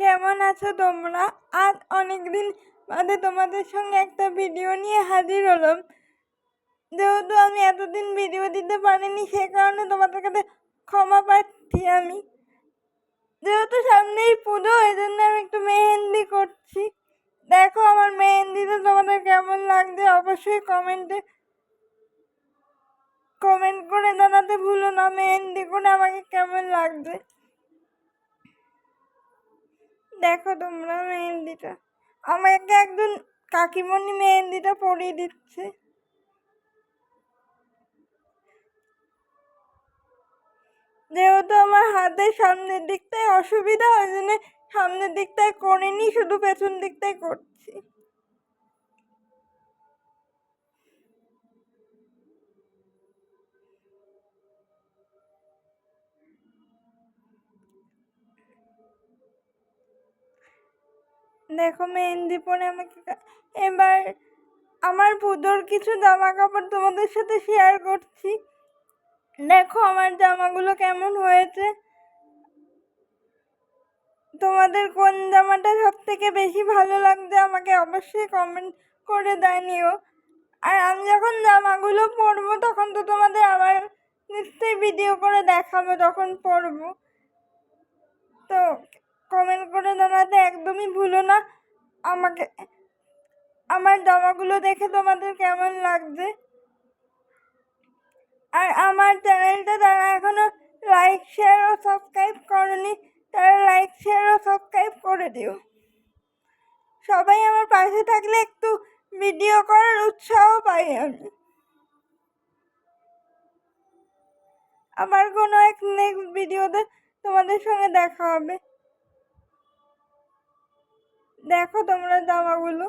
কেমন আছো তোমরা? আজ অনেকদিন বাদে তোমাদের সঙ্গে একটা ভিডিও নিয়ে হাজির হলাম। যেহেতু আমি এতদিন ভিডিও দিতে পারিনি, সে কারণে তোমাদের কাছে ক্ষমা পাচ্ছি আমি। যেহেতু সামনেই পুজো এই জন্য আমি একটু মেহেন্দি করছি। দেখো আমার মেহেন্দিটা তোমাদের কেমন লাগছে, অবশ্যই কমেন্টে কমেন্ট করে জানাতে ভুলো না, মেহেন্দি করে আমাকে কেমন লাগছে। দেখো তোমরা মেহেন্দিটা। আমাকে একজন কাকিমণি মেহেন্দিটা পরিয়ে দিচ্ছে। যেহেতু আমার হাতের সামনের দিকটায় অসুবিধা, ওই জন্য সামনের দিকটায় করিনি, শুধু পেছন দিকটায় করছি। দেখো মেহেন্দি পরে আমাকে এবার আমার পুজোর কিছু জামা কাপড় তোমাদের সাথে শেয়ার করছি। দেখো আমার জামাগুলো কেমন হয়েছে। তোমাদের কোন জামাটা সব থেকে বেশি ভালো লাগছে আমাকে অবশ্যই কমেন্ট করে জানিও। আর আমি যখন জামাগুলো পরবো তখন তো তোমাদের আবার নিশ্চয়ই ভিডিও করে দেখাবো তখন পরবো। তো কমেন্ট করে জানাতে একদমই ভুলো না। আমাকে, আমার জামাগুলো দেখে তোমাদের কেমন লাগছে? আর আমার চ্যানেলটা যারা এখনও লাইক শেয়ার ও সাবস্ক্রাইব করনি, তারা লাইক শেয়ার ও সাবস্ক্রাইব করে দিও। সবাই আমার পাশে থাকলে একটু ভিডিও করার উৎসাহ পাই আমি। আবার কোনো এক নেক্সট ভিডিওতে তোমাদের সঙ্গে দেখা হবে। দেখো তোমরা জামাগুলো।